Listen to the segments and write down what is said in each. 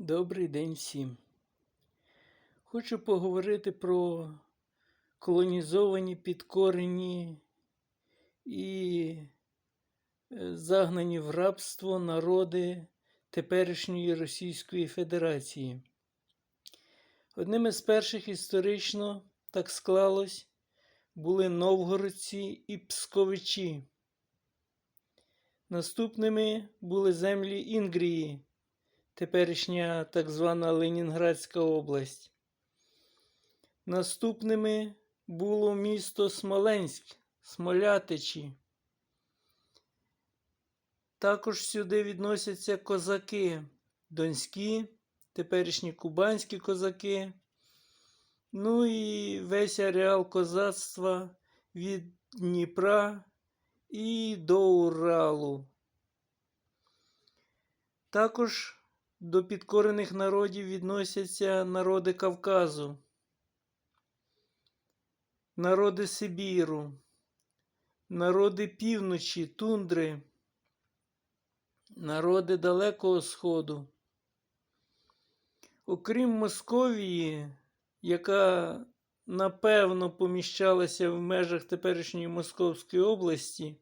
Добрий день всім. Хочу поговорити про колонізовані, підкорені і е, загнані в рабство народи теперішньої Російської Федерації. Одним із перших історично так склалось були новгородці і псковичі. Наступними були землі Інгрії теперішня так звана Ленінградська область. Наступними було місто Смоленськ, Смолятичі. Також сюди відносяться козаки донські, теперішні кубанські козаки. Ну і весь ареал козацтва від Дніпра і до Уралу. Також до підкорених народів відносяться народи Кавказу, народи Сибіру, народи півночі, тундри, народи Далекого Сходу. Окрім Московії, яка напевно поміщалася в межах теперішньої Московської області,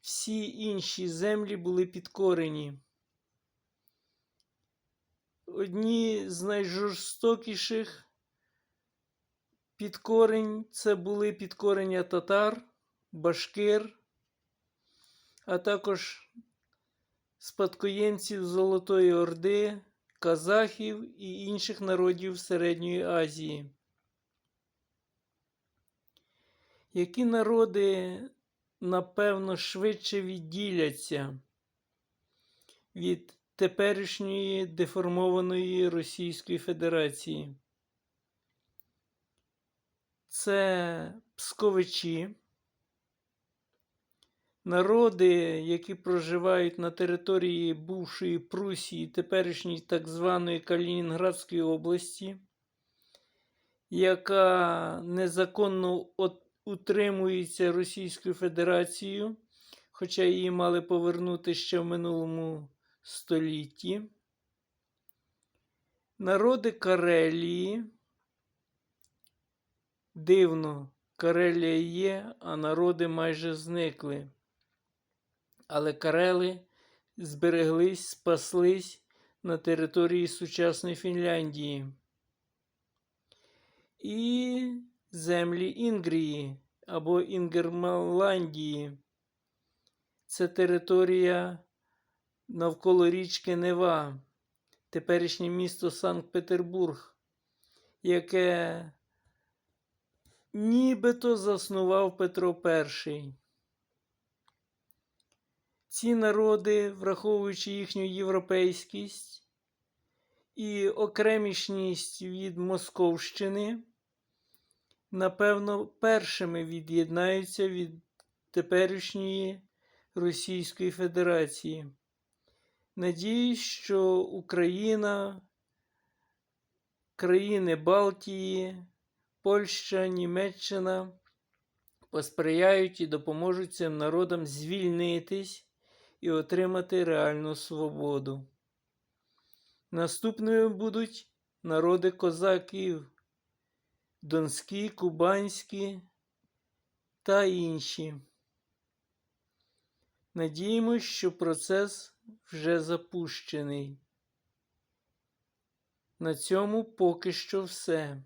всі інші землі були підкорені. Одні з найжорстокіших підкорень це були підкорення татар, башкир, а також спадкоємців Золотої Орди, казахів і інших народів Середньої Азії. Які народи, напевно, швидше відділяться від теперішньої деформованої Російської Федерації. Це псковичі, народи, які проживають на території бувшої Прусії, теперішньої так званої Калінінградської області, яка незаконно утримується Російською Федерацією, хоча її мали повернути ще в минулому столітті. Народи Карелії. Дивно, Карелія є, а народи майже зникли. Але Карели збереглись, спаслись на території сучасної Фінляндії. І землі Інгрії або Інгермаландії. Це територія навколо річки Нева, теперішнє місто Санкт-Петербург, яке нібито заснував Петро І. Ці народи, враховуючи їхню європейськість і окремішність від Московщини, напевно, першими від'єднаються від теперішньої Російської Федерації. Надіюсь, що Україна, країни Балтії, Польща, Німеччина посприяють і допоможуть цим народам звільнитись і отримати реальну свободу. Наступними будуть народи козаків, донські, кубанські та інші. Надіємось, що процес вже запущений. На цьому поки що все.